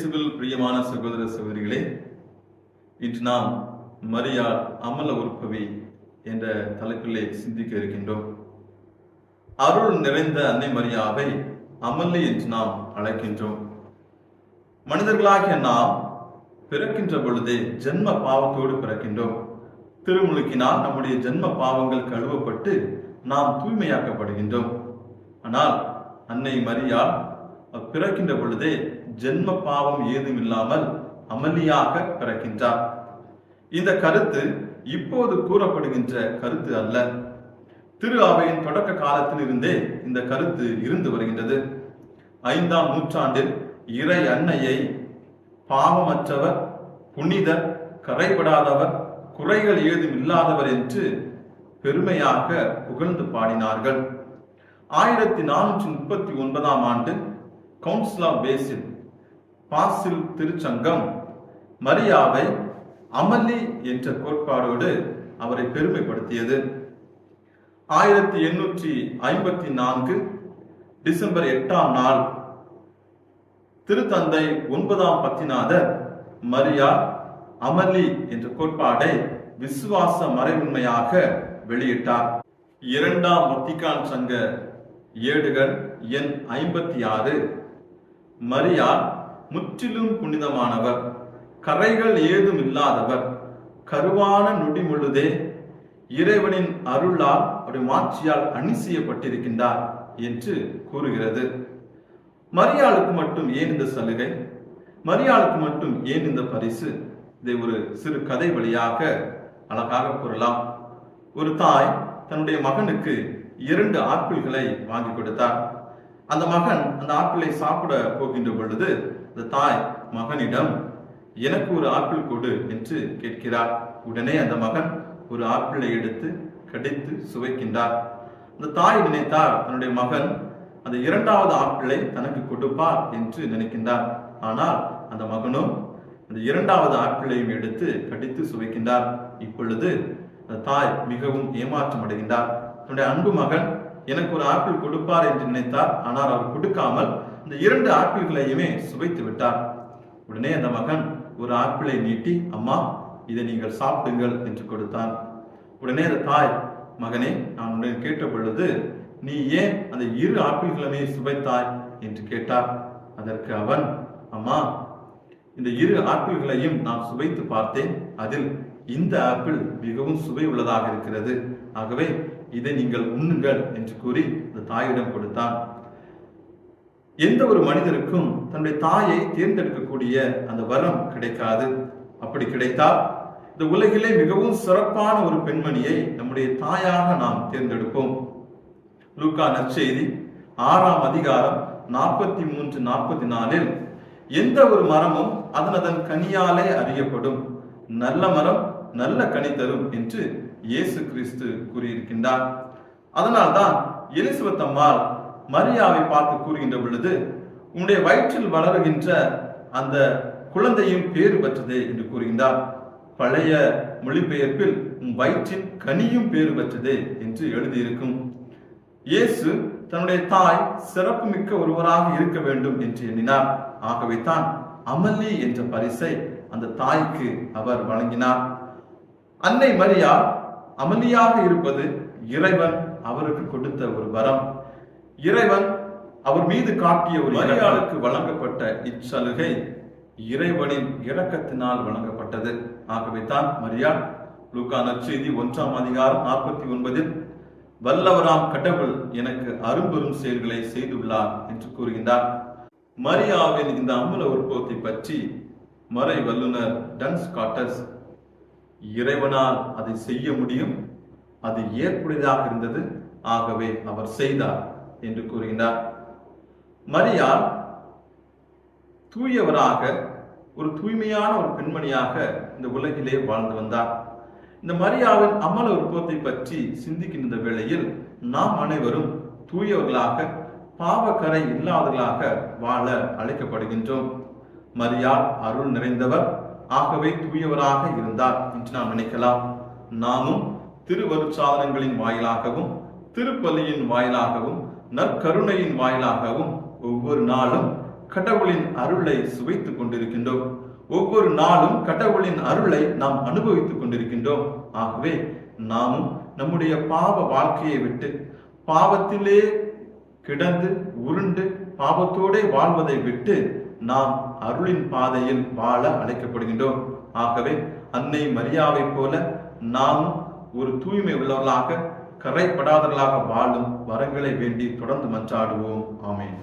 இயேசுவில் பிரியமான சகோதர சகோதரிகளே இன்று நாம் மரியா அமல உற்பவி என்ற தலைப்பிலே சிந்திக்க இருக்கின்றோம். அருள் நிறைந்த அன்னை மரியாவை அமல்லி என்று நாம் அழைக்கின்றோம். மனிதர்களாகிய நாம் பிறக்கின்ற பொழுதே ஜென்ம பாவத்தோடு பிறக்கின்றோம். திருமுழுக்கினால் நம்முடைய ஜென்ம பாவங்கள் கழுவப்பட்டு நாம் தூய்மையாக்கப்படுகின்றோம். ஆனால் அன்னை மரியா பிறக்கின்ற பொழுதே ஜென்ம பாவம் ஏதும் இல்லாமல் அமளியாக பிறக்கின்றார். இந்த கருத்து இப்போது கூறப்படுகின்ற கருத்து அல்ல. திரு அவையின் தொடக்க காலத்தில் இருந்தே இந்த கருத்து இருந்து வருகின்றது. ஐந்தாம் நூற்றாண்டில் இறை அன்னையை பாவமற்றவர் புனிதர் கரைபடாதவர் குறைகள் ஏதும் இல்லாதவர் என்று பெருமையாக புகழ்ந்து பாடினார்கள். ஆயிரத்தி நானூற்றி முப்பத்தி ஒன்பதாம் ஆண்டு கவுன்சிலா பேசில் பாசில் திருச்சங்கம் மரியாவை அமலி என்ற கோட்பாடோடு அவரை பெருமைப்படுத்தியது. ஆயிரத்தி எண்ணூற்றி ஐம்பத்தி நான்கு டிசம்பர் எட்டாம் நாள் திருத்தந்தை ஒன்பதாம் பத்திநாதர் மரியா அமலி என்ற கோட்பாடை விசுவாச மறைவுண்மையாக வெளியிட்டார். இரண்டாம் வத்திகான் சங்க ஏடுகள் எண் ஐம்பத்தி ஆறு மரியா முற்றிலும் புனிதமானவர். கரைகள் ஏதும் இல்லாதவர். கருவான நொடி முழுதே இறைவனின் அருளால் அப்படி மாட்சியால் அணி செய்யப்பட்டிருக்கின்றார் என்று கூறுகிறது. மரியாளுக்கு மட்டும் ஏன் இந்த சலுகை? மரியாளுக்கு மட்டும் ஏன் இந்த பரிசு? இதை ஒரு சிறு கதை வழியாக அழகாக கூறலாம். ஒரு தாய் தன்னுடைய மகனுக்கு இரண்டு ஆப்பிள்களை வாங்கி கொடுத்தார். அந்த மகன் அந்த ஆப்பிளை சாப்பிட போகின்ற பொழுது அந்த தாய் மகனிடம் எனக்கு ஒரு ஆப்பிள் கொடு என்று கேட்கிறார். உடனே அந்த மகன் ஒரு ஆப்பிளை எடுத்து கடித்து சுவைக்கின்றார். அந்த தாய் நினைத்தார் தன்னுடைய மகன் அந்த இரண்டாவது ஆப்பிளை தனக்கு கொடுப்பார் என்று நினைக்கின்றார். ஆனால் அந்த மகனும் அந்த இரண்டாவது ஆப்பிளையும் எடுத்து கடித்து சுவைக்கின்றார். இப்பொழுது அந்த தாய் மிகவும் ஏமாற்றம் அடைகின்றார் தன்னுடைய அன்பு மகன் எனக்கு ஒரு ஆப்பிள் கொடுப்பார் என்று நினைத்தார். ஆனால் அவர் கொடுக்காமல் இந்த இரண்டு ஆப்பிள்களையுமே சுவைத்து விட்டார். உடனே அந்த மகன் ஒரு ஆப்பிளை நீட்டி அம்மா இதை நீங்கள் சாப்பிடுங்கள் என்று கொடுத்தான். உடனே அந்த தாய் மகனே நான் உடனே கேட்ட பொழுது நீ ஏன் அந்த இரு ஆப்பிள்களுமே சுவைத்தாய்? என்று கேட்டார். அதற்கு அவன் அம்மா இந்த இரு ஆப்பிள்களையும் நான் சுவைத்து பார்த்தேன். அதில் இந்த ஆப்பிள் மிகவும் சுவை உள்ளதாக இருக்கிறது. ஆகவே இதை நீங்கள் உண்ணுங்கள் என்று கூறி அந்த தாயிடம் கொடுத்தான் எந்த ஒரு மனிதருக்கும் தன்னுடைய தாயை தேர்ந்தெடுக்கக்கூடிய அந்த வரம் கிடைக்காது. அப்படி கிடைத்தால் இந்த உலகிலே மிகவும் சிறப்பான ஒரு பெண்மணியை நம்முடைய தாயாக நாம் தேர்ந்தெடுப்போம். லூக்கா நற்செய்தி ஆறாம் அதிகாரம் நாற்பத்தி மூன்று நாற்பத்தி நாலில் எந்த ஒரு மரமும் அதன் அதன் கனியாலே அறியப்படும். நல்ல மரம் நல்ல கனி தரும் என்று இயேசு கிறிஸ்து கூறியிருக்கின்றார். அதனால்தான் எலிசபெத் அம்மாள் மரியாவை பார்த்து கூறுகின்ற பொழுது உன்னுடைய வயிற்றில் வளருகின்ற அந்த குழந்தையும் பேறு பெற்றதே என்று கூறுகின்றார். பழைய மொழிபெயர்ப்பில் உன் வயிற்றின் கனியும் பேறு பெற்றதே என்று எழுதியிருக்கும். இயேசு தன்னுடைய தாய் சிறப்புமிக்க ஒருவராக இருக்க வேண்டும் என்று எண்ணினார். ஆகவே தான் அமல்லி என்ற பரிசை அந்த தாய்க்கு அவர் வழங்கினார். அன்னை மரியா அமைதியாக இருப்பது இறைவன் அவருக்கு கொடுத்த ஒரு வரம். இறைவன் அவர் மீது காட்டிய ஒரு மரியாளுக்கு வழங்கப்பட்ட இச்சலுகை இறைவனின் இரக்கத்தினால் வழங்கப்பட்டது. ஆகவே தான் மரியாள் லூக்கா நற்செய்தி ஒன்றாம் அதிகாரம் நாற்பத்தி ஒன்பதில் வல்லவராம் கடவுள் எனக்கு அரும்பெரும் செயல்களை செய்துள்ளார் என்று கூறுகின்றார். மரியாவின் இந்த அமுல உற்பத்தி பற்றி மறை வல்லுனர் டன்ஸ் காட்டஸ் இறைவனால் அதை செய்ய முடியும். அது ஏற்புடையதாக இருந்தது. ஆகவே அவர் செய்தார் என்று கூறுகிறார் மரியாள் தூயவராக ஒரு தூய்மையான ஒரு பெண்மணியாக இந்த உலகிலே வாழ்ந்து வந்தார். இந்த மரியாவின் அமல உற்பவத்தை பற்றி சிந்திக்கின்ற வேளையில் நாம் அனைவரும் தூயவர்களாக பாவக்கரை இல்லாதவர்களாக வாழ அழைக்கப்படுகின்றோம். மரியாள் அருள் நிறைந்தவர். ஆகவே தூயவராக இருந்தார் என்று நாம் நினைக்கலாம். நாமும் திருவருட்சாதனங்களின் வாயிலாகவும் திருப்பலியின் வாயிலாகவும் நற்கருணையின் வாயிலாகவும் ஒவ்வொரு நாளும் கடவுளின் அருளை சுவைத்துக் கொண்டிருக்கின்றோம். ஒவ்வொரு நாளும் கடவுளின் அருளை நாம் அனுபவித்துக் கொண்டிருக்கின்றோம். ஆகவே நாமும் நம்முடைய பாவ வாழ்க்கையை விட்டு பாவத்திலே கிடந்து உருண்டு பாவத்தோடே வாழ்வதை விட்டு நாம் அருளின் பாதையில் வாழ அழைக்கப்படுகின்றோம். ஆகவே அன்னை மரியாவைப் போல நாமும் ஒரு தூய்மை உள்ளவர்களாக கரைப்படாதவர்களாக வாழும் வரங்களை வேண்டி தொடர்ந்து மன்றாடுவோம். ஆமேன்.